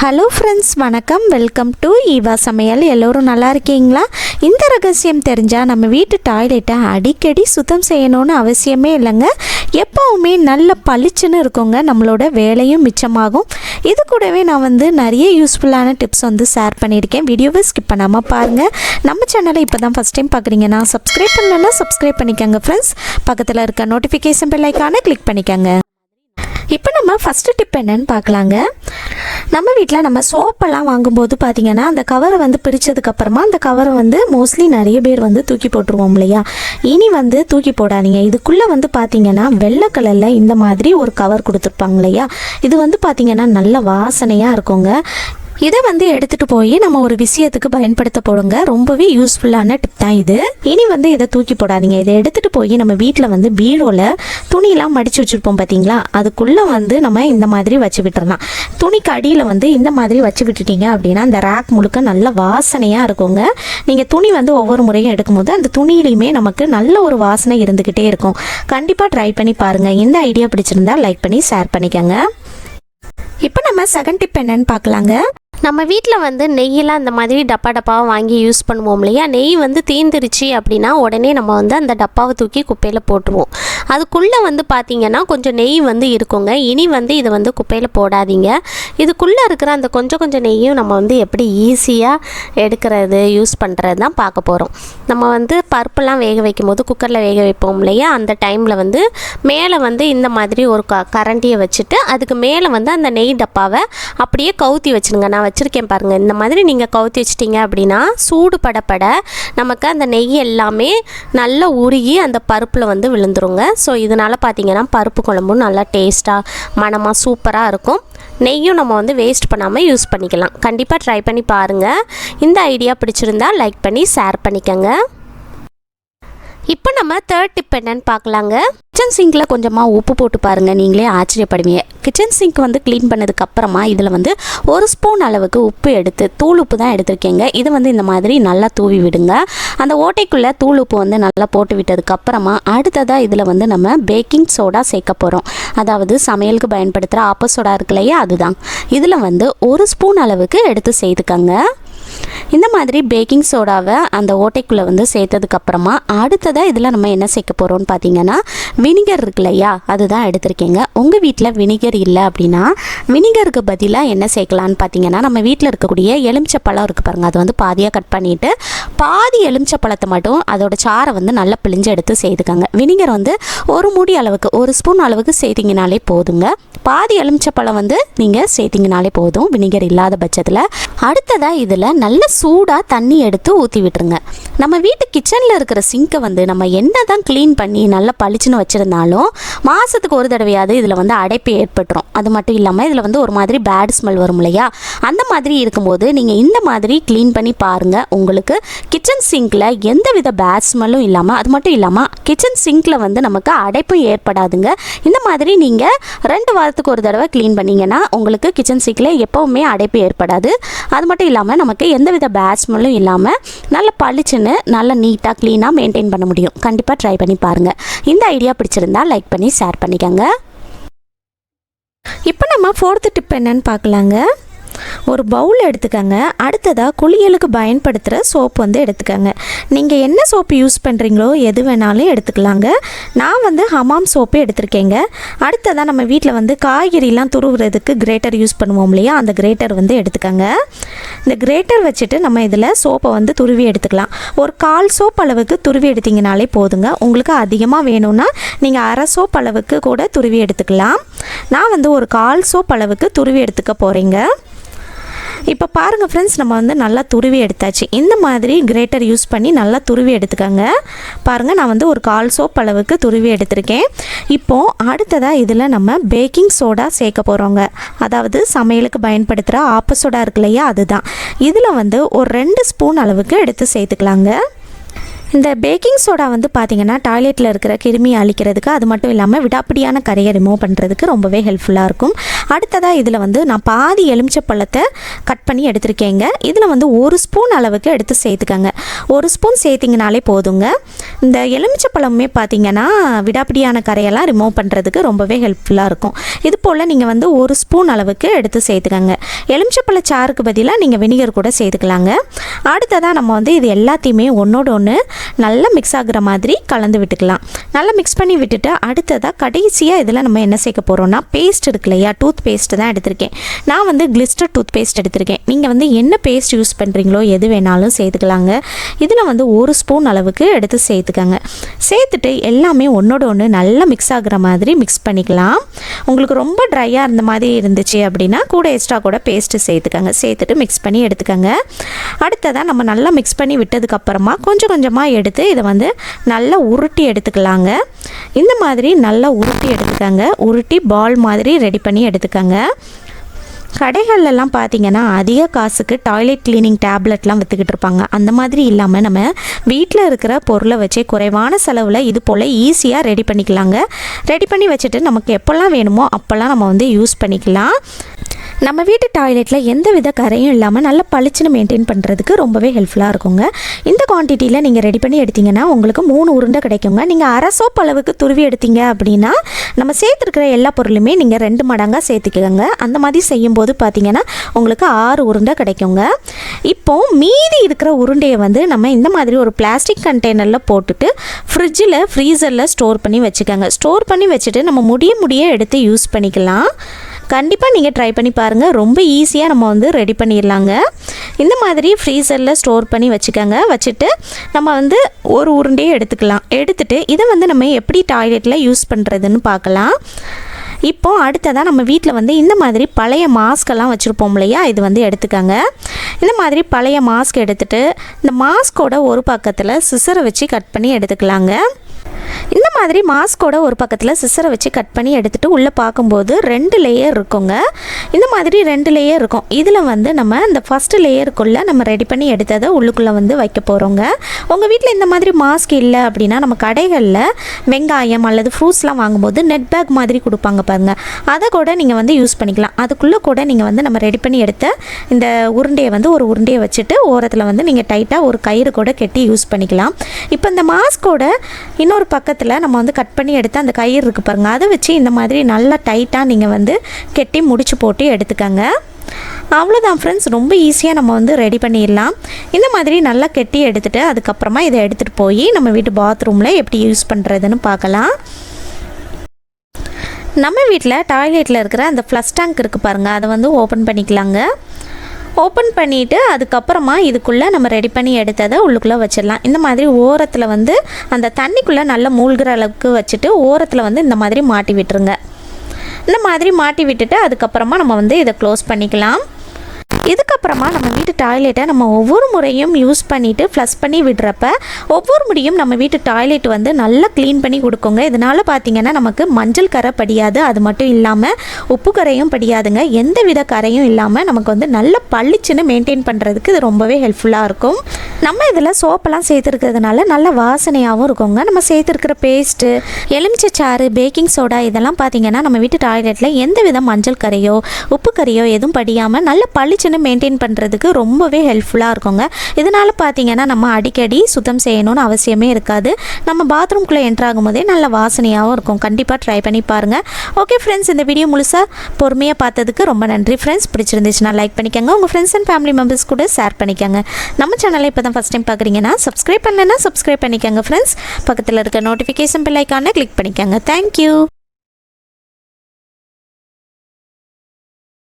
Hello friends வணக்கம். Welcome to Eva சமையல் எல்லோரும் நல்லா இருக்கீங்களா? இந்த ரகசியம் தெரிஞ்சால் நம்ம வீட்டு டாய்லெட்டை அடிக்கடி சுத்தம் செய்யணும்னு அவசியமே இல்லைங்க. எப்போவுமே நல்ல பளிச்சுன்னு இருக்குங்க. நம்மளோட வேலையும் மிச்சமாகும். இது கூடவே நான் வந்து நிறைய யூஸ்ஃபுல்லான டிப்ஸ் வந்து ஷேர் பண்ணியிருக்கேன். வீடியோவை ஸ்கிப் பண்ணாமல் பாருங்கள் நம்ம சேனலை இப்போ தான் ஃபஸ்ட் டைம் பார்க்குறீங்கன்னா சப்ஸ்கிரைப் பண்ணலன்னா சப்ஸ்கிரைப் பண்ணிக்கோங்க ஃப்ரெண்ட்ஸ் பக்கத்தில் இருக்க நோட்டிஃபிகேஷன் பெல் ஐக்கானை கிளிக் பண்ணிக்கோங்க. இப்போ நம்ம ஃபஸ்ட்டு டிப் என்னன்னு பார்க்கலாங்க. நம்ம வீட்டில் நம்ம சோப்பெல்லாம் வாங்கும்போது பார்த்தீங்கன்னா அந்த கவரை வந்து பிரித்ததுக்கப்புறமா அந்த கவரை வந்து மோஸ்ட்லி நிறைய பேர் வந்து தூக்கி போட்டுருவோம் இல்லையா? இனி வந்து தூக்கி போடாதீங்க. இதுக்குள்ளே வந்து பார்த்தீங்கன்னா வெள்ளை கலரில் இந்த மாதிரி ஒரு கவர் கொடுத்துருப்பாங்க இல்லையா? இது வந்து பார்த்தீங்கன்னா நல்ல வாசனையாக இருக்குங்க. இதை வந்து எடுத்துட்டு போய் நம்ம ஒரு விஷயத்துக்கு பயன்படுத்த போடுங்க. ரொம்பவே யூஸ்ஃபுல்லான டிப் தான் இது. இனி வந்து இதை தூக்கி போடாதீங்க. இதை எடுத்துட்டு போய் நம்ம வீட்டில் வந்து பீரோல துணியெல்லாம் மடிச்சு வச்சிருப்போம் பார்த்தீங்களா அதுக்குள்ள வந்து நம்ம இந்த மாதிரி வச்சு விட்டுறலாம். துணிக்கு அடியில் வந்து இந்த மாதிரி வச்சு விட்டுட்டீங்க அப்படின்னா அந்த ரேக் முழுக்க நல்ல வாசனையாக இருக்குங்க. நீங்கள் துணி வந்து ஒவ்வொரு முறையும் எடுக்கும்போது அந்த துணியிலையுமே நமக்கு நல்ல ஒரு வாசனை இருந்துக்கிட்டே இருக்கும். கண்டிப்பாக ட்ரை பண்ணி பாருங்கள் இந்த ஐடியா பிடிச்சிருந்தா லைக் பண்ணி ஷேர் பண்ணிக்கோங்க. இப்போ நம்ம செகண்ட் டிப் என்னன்னு பார்க்கலாங்க நம்ம வீட்டில் வந்து நெய்யெல்லாம் இந்த மாதிரி டப்பா டப்பாவை வாங்கி யூஸ் பண்ணுவோம் இல்லையா? நெய் வந்து தீந்துருச்சு அப்படின்னா உடனே நம்ம வந்து அந்த டப்பாவை தூக்கி குப்பையில் போட்டுருவோம். அதுக்குள்ளே வந்து பார்த்திங்கன்னா கொஞ்சம் நெய் வந்து இருக்குங்க. இனி வந்து இதை வந்து குப்பையில் போடாதீங்க. இதுக்குள்ளே இருக்கிற அந்த கொஞ்சம் கொஞ்சம் நெய்யும் நம்ம வந்து எப்படி ஈஸியாக எடுக்கிறது யூஸ் பண்ணுறது தான் பார்க்க போகிறோம் நம்ம வந்து பருப்புலாம் வேக வைக்கும் போது குக்கரில் வேக வைப்போம் இல்லையா? அந்த டைமில் வந்து மேலே வந்து இந்த மாதிரி ஒரு க கரண்டியை வச்சுட்டு அதுக்கு மேலே வந்து அந்த நெய் டப்பாவை அப்படியே கவுத்தி வச்சுருங்க. நான் வச்சுருக்கேன் பாருங்கள் இந்த மாதிரி நீங்கள் கவுத்தி வச்சிட்டிங்க அப்படின்னா சூடு படப்பட நமக்கு அந்த நெய் எல்லாமே நல்லா உருகி அந்த பருப்பில் வந்து விழுந்துருங்க. ஸோ இதனால் பார்த்தீங்கன்னா பருப்பு குழம்பும் நல்லா டேஸ்ட்டாக மணமாக சூப்பராக இருக்கும். நெய்யும் நம்ம வந்து வேஸ்ட் பண்ணாமல் யூஸ் பண்ணிக்கலாம். கண்டிப்பாக ட்ரை பண்ணி பாருங்கள் இந்த ஐடியா பிடிச்சிருந்தா லைக் பண்ணி ஷேர் பண்ணிக்கோங்க. இப்போ நம்ம தேர்ட் டிப் என்னன்னு பார்க்கலாங்க. கிச்சன் சிங்கில் கொஞ்சமாக உப்பு போட்டு பாருங்கள் நீங்களே ஆச்சரியப்படுவீங்க. கிச்சன் சிங்க் வந்து க்ளீன் பண்ணதுக்கப்புறமா இதில் வந்து ஒரு ஸ்பூன் அளவுக்கு உப்பு எடுத்து தூள் உப்பு தான் எடுத்திருக்கேங்க. இது வந்து இந்த மாதிரி நல்லா தூவி விடுங்க. அந்த ஓட்டைக்குள்ளே தூள் உப்பு வந்து நல்லா போட்டு விட்டதுக்கப்புறமா அடுத்ததாக இதில் வந்து நம்ம பேக்கிங் சோடா சேர்க்க போகிறோம் அதாவது சமையலுக்கு பயன்படுத்துகிற ஆப்ப சோடா இருக்கு இல்லையா அதுதான். இதில் வந்து ஒரு ஸ்பூன் அளவுக்கு எடுத்து செய்துக்கங்க இந்த மாதிரி பேக்கிங் சோடாவை அந்த ஓட்டைக்குள்ளே வந்து சேர்த்ததுக்கப்புறமா அடுத்ததாக இதில் நம்ம என்ன சேர்க்க போகிறோம்னு பார்த்தீங்கன்னா வினிகர் இருக்கு இல்லையா அதுதான் எடுத்திருக்கீங்க. உங்கள் வீட்டில் வினிகர் இல்லை அப்படின்னா வினிகருக்கு பதிலாக என்ன சேர்க்கலான்னு பார்த்தீங்கன்னா நம்ம வீட்டில் இருக்கக்கூடிய எலுமிச்சப்பழம் இருக்குது பாருங்கள் அது வந்து பாதியாக கட் பண்ணிவிட்டு பாதி எலுமிச்சப்பழத்தை மட்டும் அதோட சாரை வந்து நல்லா பிழிஞ்சு எடுத்து செய்துக்கோங்க வினிகர் வந்து ஒரு மூடி அளவுக்கு ஒரு ஸ்பூன் அளவுக்கு சேர்த்திங்கனாலே போதுங்க. பாதி எலுமிச்சப்பழம் வந்து நீங்கள் சேர்த்திங்கனாலே போதும். வினிகர் இல்லாத பட்சத்தில். அடுத்ததாக இதில் நல்ல சூடாக தண்ணி எடுத்து ஊற்றி விட்டுருங்க. நம்ம வீட்டு கிச்சனில் இருக்கிற சிங்கை வந்து நம்ம என்ன தான் க்ளீன் பண்ணி நல்லா பளிச்சுன்னு வச்சுருந்தாலும் மாதத்துக்கு ஒரு தடவையாவது இதில் வந்து அடைப்பு ஏற்பட்டுரும். அது மட்டும் இல்லாமல் இதில் வந்து ஒரு மாதிரி பேட் ஸ்மெல் வரும் இல்லையா? அந்த மாதிரி இருக்கும்போது நீங்கள் இந்த மாதிரி க்ளீன் பண்ணி பாருங்கள் உங்களுக்கு கிச்சன் சிங்கில் எந்த வித பேட் ஸ்மெல்லும் இல்லாமல் அது மட்டும் இல்லாமல் கிச்சன் சிங்கில் வந்து நமக்கு அடைப்பும் ஏற்படாதுங்க. இந்த மாதிரி நீங்கள் ரெண்டு வாரத்துக்கு ஒரு தடவை க்ளீன் பண்ணிங்கன்னா உங்களுக்கு கிச்சன் சிங்கில் எப்போவுமே அடைப்பு ஏற்படாது. அது மட்டும் இல்லாமல் நமக்கு எந்தவித பேட் ஸ்மெல்லும் இல்லாமல் நல்ல பளிச்சுன்னு நல்ல நீட்டாக க்ளீனாக மெயின்டைன் பண்ண முடியும். கண்டிப்பாக ட்ரை பண்ணி பாருங்கள் இந்த ஐடியா பிடிச்சிருந்தா லைக் பண்ணி ஷேர் பண்ணிக்கோங்க. இப்போ நம்ம ஃபோர்த்து டிப் என்னன்னு பார்க்கலாங்க. ஒரு பவுல் எடுத்துக்கங்க. அடுத்ததாக குளியலுக்கு பயன்படுத்துகிற சோப் வந்து எடுத்துக்கங்க. நீங்கள் என்ன சோப்பு யூஸ் பண்ணுறீங்களோ எது வேணாலும் எடுத்துக்கலாங்க. நான் வந்து ஹமாம் சோப்பு எடுத்திருக்கேங்க. அடுத்ததாக நம்ம வீட்டில் வந்து காய்கறிலாம் துருவுறதுக்கு கிரேட்டர் யூஸ் பண்ணுவோம் இல்லையா? அந்த கிரேட்டர் வந்து எடுத்துக்கங்க. இந்த கிரேட்டர் வச்சுட்டு நம்ம இதில் சோப்பை வந்து துருவி எடுத்துக்கலாம். ஒரு கால் சோப் அளவுக்கு துருவி எடுத்திங்கனாலே போதுங்க. உங்களுக்கு அதிகமாக வேணும்னா நீங்கள் அரை சோப் அளவுக்கு கூட துருவி எடுத்துக்கலாம். நான் வந்து ஒரு கால் சோப் அளவுக்கு துருவி எடுத்துக்க போகிறேங்க இப்போ பாருங்கள் ஃப்ரெண்ட்ஸ் நம்ம வந்து நல்லா துருவி எடுத்தாச்சு. இந்த மாதிரி கிரேட்டர் யூஸ் பண்ணி நல்லா துருவி எடுத்துக்கோங்க. பாருங்கள் நான் வந்து ஒரு கால் சோப் அளவுக்கு துருவி எடுத்திருக்கேன். இப்போது அடுத்ததாக இதில் நம்ம பேக்கிங் சோடா சேர்க்க போகிறோங்க அதாவது சமையலுக்கு பயன்படுத்துகிற ஆப்ப சோடா இருக்கு இல்லையா அதுதான். இதில் வந்து ஒரு ரெண்டு ஸ்பூன் அளவுக்கு எடுத்து சேர்த்துக்கலாங்க. இந்த பேக்கிங் சோடா வந்து பார்த்தீங்கன்னா டாய்லெட்டில் இருக்கிற கிருமி அழிக்கிறதுக்கு அது மட்டும் இல்லாமல் விடாப்பிடியான கரையை ரிமூவ் பண்ணுறதுக்கு ரொம்பவே ஹெல்ப்ஃபுல்லாக இருக்கும். அடுத்ததாக இதில் வந்து நான் பாதி எலுமிச்சப்பழத்தை கட் பண்ணி எடுத்திருக்கேங்க. இதில் வந்து ஒரு ஸ்பூன் அளவுக்கு எடுத்து சேர்த்துக்கங்க. ஒரு ஸ்பூன் சேர்த்திங்கனாலே போதுங்க. இந்த எலுமிச்சப்பழமுமே பார்த்தீங்கன்னா விடாப்பிடியான கரையெல்லாம் ரிமூவ் பண்ணுறதுக்கு ரொம்பவே ஹெல்ப்ஃபுல்லாக இருக்கும். இது போல் நீங்கள் வந்து ஒரு ஸ்பூன் அளவுக்கு எடுத்து சேர்த்துக்கங்க. எலுமிச்சப்பழ சாருக்கு பதிலாக நீங்கள் வினிகர் கூட சேர்த்துக்கலாங்க. அடுத்ததாக நம்ம வந்து இது எல்லாத்தையுமே ஒன்றோட ஒன்று நல்லா மிக்ஸ் ஆகுற மாதிரி கலந்து விட்டுக்கலாம். நல்லா மிக்ஸ் பண்ணி விட்டுட்டு அடுத்ததாக கடைசியாக இதில் நம்ம என்ன சேர்க்க போகிறோம்னா பேஸ்ட் இருக்கு இல்லையா? டூத் பேஸ்ட் தான் எடுத்திருக்கேன். நான் வந்து கிளிஸ்டர் டூத் பேஸ்ட் எடுத்திருக்கேன். நீங்கள் வந்து என்ன பேஸ்ட் யூஸ் பண்ணுறீங்களோ எது வேணாலும் சேர்த்துக்கலாங்க. இதில் வந்து ஒரு ஸ்பூன் அளவுக்கு எடுத்து சேர்த்துக்கங்க. சேர்த்துட்டு எல்லாமே ஒன்றோட ஒன்று நல்லா மிக்ஸ் ஆகுற மாதிரி மிக்ஸ் பண்ணிக்கலாம். உங்களுக்கு ரொம்ப ட்ரையாக இருந்த மாதிரி இருந்துச்சு அப்படின்னா கூட எக்ஸ்ட்ரா கூட பேஸ்ட்டு சேர்த்துக்கங்க. சேர்த்துட்டு மிக்ஸ் பண்ணி எடுத்துக்கங்க. அடுத்ததாக நம்ம நல்லா மிக்ஸ் பண்ணி விட்டதுக்கப்புறமா கொஞ்சம் கொஞ்சமாக எடுத்து இதை வந்து நல்லா உருட்டி எடுத்துக்கலாங்க. இந்த மாதிரி நல்லா உருட்டி எடுத்துக்கோங்க. உருட்டி பால் மாதிரி ரெடி பண்ணி எடுத்துக்கோங்க. கடைகள்லாம் பார்த்தீங்கன்னா அதிக காசுக்கு டாய்லெட் க்ளீனிங் டேப்லெட்லாம் விற்றுக்கிட்டு இருப்பாங்க. அந்த மாதிரி இல்லாமல் நம்ம வீட்டில் இருக்கிற பொருளை வச்சே குறைவான செலவில் இது போல் ஈஸியாக ரெடி பண்ணிக்கலாங்க. ரெடி பண்ணி வச்சுட்டு நமக்கு எப்போல்லாம் வேணுமோ அப்போல்லாம் நம்ம வந்து யூஸ் பண்ணிக்கலாம். நம்ம வீட்டு டாய்லெட்டில் எந்த வித கரையும் இல்லாமல் நல்ல பளிச்சுன்னு மெயின்டைன் பண்ணுறதுக்கு ரொம்பவே ஹெல்ப்ஃபுல்லாக இருக்குங்க. இந்த குவான்டிட்டியில் நீங்கள் ரெடி பண்ணி எடுத்திங்கன்னா உங்களுக்கு மூணு உருண்டை கிடைக்குங்க. நீங்கள் அரை சோப் அளவுக்கு துருவி எடுத்தீங்க அப்படின்னா நம்ம சேர்த்துருக்கிற எல்லா பொருளுமே நீங்கள் ரெண்டு மடங்காக சேர்த்துக்கோங்க. அந்த மாதிரி செய்யும்போது பார்த்தீங்கன்னா உங்களுக்கு ஆறு உருண்டை கிடைக்குங்க. இப்போ மீதி இருக்கிற உருண்டையை வந்து நம்ம இந்த மாதிரி ஒரு பிளாஸ்டிக் கண்டெய்னரில் போட்டுட்டு ஃப்ரிட்ஜில் ஃப்ரீசரில் ஸ்டோர் பண்ணி வச்சுக்கோங்க. ஸ்டோர் பண்ணி வச்சுட்டு நம்ம முடிய முடிய எடுத்து யூஸ் பண்ணிக்கலாம். கண்டிப்பாக நீங்கள் ட்ரை பண்ணி பாருங்கள் ரொம்ப ஈஸியாக நம்ம வந்து ரெடி பண்ணிடலாங்க. இந்த மாதிரி ஃப்ரீசரில் ஸ்டோர் பண்ணி வச்சுக்கோங்க. வச்சுட்டு நம்ம வந்து ஒரு உருண்டையே எடுத்துக்கலாம். எடுத்துட்டு இதை வந்து நம்ம எப்படி டாய்லெட்டில் யூஸ் பண்ணுறதுன்னு பார்க்கலாம். இப்போ அடுத்ததாக நம்ம வீட்டில் வந்து இந்த மாதிரி பழைய மாஸ்கெல்லாம் வச்சுருப்போம் இல்லையா? இது வந்து எடுத்துக்கோங்க. இந்த மாதிரி பழைய மாஸ்க் எடுத்துகிட்டு இந்த மாஸ்கோட ஒரு பக்கத்தில் சிசரை வச்சு கட் பண்ணி எடுத்துக்கலாங்க. இந்த மாதிரி மாஸ்கோட ஒரு பக்கத்தில் சிசரை வச்சு கட் பண்ணி எடுத்துகிட்டு உள்ளே பார்க்கும்போது ரெண்டு லேயர் இருக்குங்க. இந்த மாதிரி ரெண்டு லேயர் இருக்கும். இதில் வந்து நம்ம இந்த ஃபஸ்ட்டு லேயருக்குள்ளே நம்ம ரெடி பண்ணி எடுத்ததை உள்ளுக்குள்ளே வந்து வைக்க போகிறோங்க உங்கள் வீட்டில் இந்த மாதிரி மாஸ்க் இல்லை அப்படின்னா நம்ம கடைகளில் வெங்காயம் அல்லது ஃப்ரூட்ஸ்லாம் வாங்கும்போது நெட் பேக் மாதிரி கொடுப்பாங்க பாருங்கள் அதை கூட நீங்கள் வந்து யூஸ் பண்ணிக்கலாம். அதுக்குள்ளே கூட நீங்கள் வந்து நம்ம ரெடி பண்ணி எடுத்த இந்த உருண்டையை வந்து ஒரு உருண்டையை வச்சுட்டு ஓரத்தில் வந்து நீங்கள் டைட்டாக ஒரு கயிறு கூட கட்டி யூஸ் பண்ணிக்கலாம். இப்போ இந்த மாஸ்கோட இன்னொரு பக்கம் பக்கத்தில் நம்ம வந்து கட் பண்ணி எடுத்து அந்த கயிறு இருக்குது பாருங்கள் அதை வச்சு இந்த மாதிரி நல்லா டைட்டாக நீங்கள் வந்து கெட்டி முடிச்சு போட்டு எடுத்துக்கங்க. அவ்வளோதான் ஃப்ரெண்ட்ஸ் ரொம்ப ஈஸியாக நம்ம வந்து ரெடி பண்ணிடலாம். இந்த மாதிரி நல்லா கெட்டி எடுத்துகிட்டு அதுக்கப்புறமா இதை எடுத்துகிட்டு போய் நம்ம வீட்டு பாத்ரூமில் எப்படி யூஸ் பண்ணுறதுன்னு பார்க்கலாம். நம்ம வீட்டில் டாய்லெட்டில் இருக்கிற அந்த ஃப்ளஷ் டேங்க் இருக்குது பாருங்கள் அதை வந்து ஓப்பன் பண்ணிக்கலாங்க. ஓப்பன் பண்ணிவிட்டு அதுக்கப்புறமா இதுக்குள்ளே நம்ம ரெடி பண்ணி எடுத்ததை உள்ளுக்குள்ளே வச்சிடலாம். இந்த மாதிரி ஓரத்தில் வந்து அந்த தண்ணிக்குள்ளே நல்லா மூழ்கிற அளவுக்கு வச்சுட்டு ஓரத்தில் வந்து இந்த மாதிரி மாட்டி விட்டுருங்க. இந்த மாதிரி மாட்டி விட்டுட்டு அதுக்கப்புறமா நம்ம வந்து இதை க்ளோஸ் பண்ணிக்கலாம். இதுக்கப்புறமா நம்ம வீட்டு டாய்லெட்டை நம்ம ஒவ்வொரு முறையும் யூஸ் பண்ணிவிட்டு ஃப்ளஷ் பண்ணி விடுறப்ப ஒவ்வொரு முறையும் நம்ம வீட்டு டாய்லெட் வந்து நல்லா க்ளீன் பண்ணி கொடுக்குங்க. இதனால் பார்த்தீங்கன்னா நமக்கு மஞ்சள் கரை படியாது. அது மட்டும் இல்லாமல் உப்பு கரையும் படியாதுங்க. எந்த வித கரையும் இல்லாமல் நமக்கு வந்து நல்ல பளிச்சுன்னு மெயின்டைன் பண்ணுறதுக்கு இது ரொம்பவே ஹெல்ப்ஃபுல்லாக இருக்கும். நம்ம இதில் சோப்பெல்லாம் சேர்த்துருக்கிறதுனால நல்ல வாசனையாகவும் இருக்குங்க. நம்ம சேர்த்துருக்கிற பேஸ்ட்டு எலுமிச்சை சாறு பேக்கிங் சோடா இதெல்லாம் பார்த்தீங்கன்னா நம்ம வீட்டு டாய்லெட்டில் எந்த வித மஞ்சள் கரையோ உப்பு கரையோ எதுவும் படியாமல் நல்ல பளிச்சுன்னு மெயின்டைன் பண்ணுறதுக்கு ரொம்பவே ஹெல்ப்ஃபுல்லாக இருக்குங்க. இதனால் பார்த்தீங்கன்னா நம்ம அடிக்கடி சுத்தம் செய்யணும்னு அவசியமே இருக்காது. நம்ம பாத்ரூம்குள்ளே என்ட்ராகும் போதே நல்ல வாசனையாகவும் இருக்கும். கண்டிப்பாக ட்ரை பண்ணி பாருங்கள் ஓகே ஃப்ரெண்ட்ஸ் இந்த வீடியோ முழுசாக பொறுமையாக பார்த்ததுக்கு ரொம்ப நன்றி ஃப்ரெண்ட்ஸ் பிடிச்சிருந்துச்சுன்னா லைக் பண்ணிக்கோங்க. உங்கள் ஃப்ரெண்ட்ஸ் அண்ட் ஃபேமிலி மெம்பர்ஸ் கூட ஷேர் பண்ணிக்கோங்க. நம்ம சேனலை இப்போ தான் ஃபஸ்ட் டைம் பார்க்குறீங்கன்னா சப்ஸ்கிரைப் பண்ணலைன்னா சப்ஸ்கிரைப் பண்ணிக்கோங்க ஃப்ரெண்ட்ஸ் பக்கத்தில் இருக்க நோட்டிஃபிகேஷன் பெல் ஐக்கானை கிளிக் பண்ணிக்கோங்க. Thank you